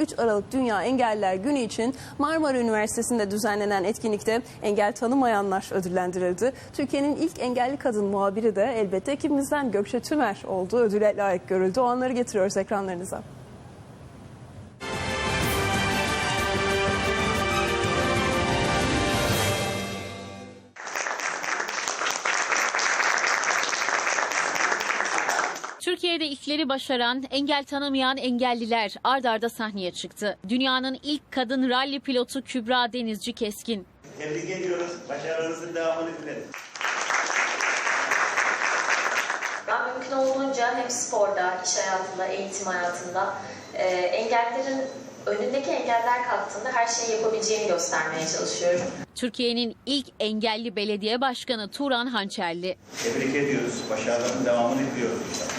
3 Aralık Dünya Engelliler Günü için Marmara Üniversitesi'nde düzenlenen etkinlikte engel tanımayanlar ödüllendirildi. Türkiye'nin ilk engelli kadın muhabiri de elbette ekibimizden Gökçe Tümer oldu. Ödüle layık görüldü. O anları getiriyoruz ekranlarınıza. Türkiye'de ilkleri başaran, engel tanımayan engelliler ard arda sahneye çıktı. Dünyanın ilk kadın ralli pilotu Kübra Denizci Keskin. Tebrik ediyoruz. Başarınızın devamını dileriz. Ben mümkün olduğunca hem sporda, iş hayatında, eğitim hayatında e, engellerin önündeki engeller kalktığında her şeyi yapabileceğimi göstermeye çalışıyorum. Türkiye'nin ilk engelli belediye başkanı Turan Hançerli. Tebrik ediyoruz. Başarıların devamını diliyoruz.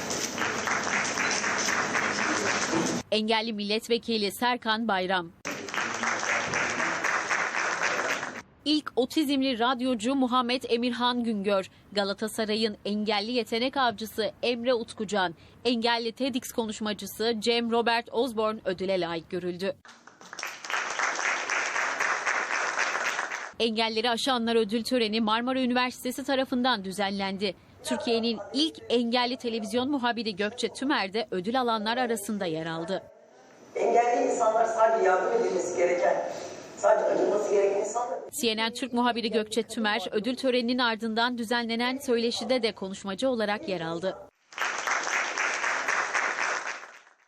Engelli milletvekili Serkan Bayram. İlk otizmli radyocu Muhammed Emirhan Güngör, Galatasaray'ın engelli yetenek avcısı Emre Utkucan, engelli TEDx konuşmacısı Cem Robert Osborne ödüle layık görüldü. Engelleri aşanlar ödül töreni Marmara Üniversitesi tarafından düzenlendi. Türkiye'nin ilk engelli televizyon muhabiri Gökçe Tümer de ödül alanlar arasında yer aldı. Engelli insanlar sadece yardım edilmesi gereken, sadece acınması gereken insanlar. CNN Türk muhabiri Gökçe Tümer ödül töreninin ardından düzenlenen söyleşide de konuşmacı olarak yer aldı.